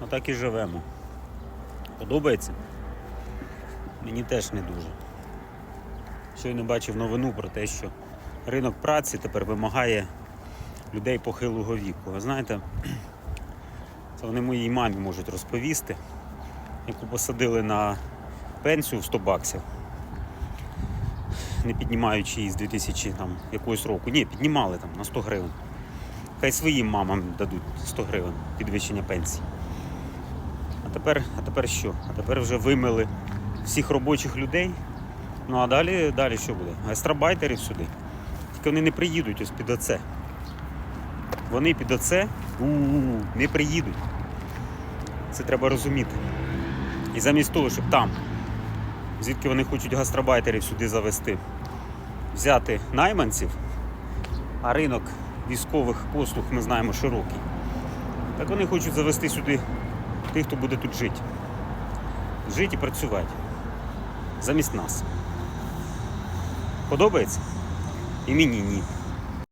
Отак і живемо. Подобається? Мені теж не дуже. Щойно бачив новину про те, що ринок праці тепер вимагає людей похилого віку. Ви знаєте, це вони моїй мамі можуть розповісти, яку посадили на пенсію в 100 баксів, не піднімаючи її з 2000 там, якогось року. Ні, піднімали там на 100 гривень. Хай своїм мамам дадуть 100 гривень підвищення пенсії. А тепер, а тепер що? А тепер вже вимили всіх робочих людей. Ну а далі, далі що буде? Гастробайтерів сюди. Тільки вони не приїдуть ось під оце. Вони під оце у-у-у, не приїдуть. Це треба розуміти. І замість того, щоб там, звідки вони хочуть гастробайтерів сюди завести, взяти найманців, а ринок військових послуг ми знаємо широкий. Так вони хочуть завести сюди тих, хто буде тут жити. Жити і працювати. Замість нас. Подобається? І мені ні.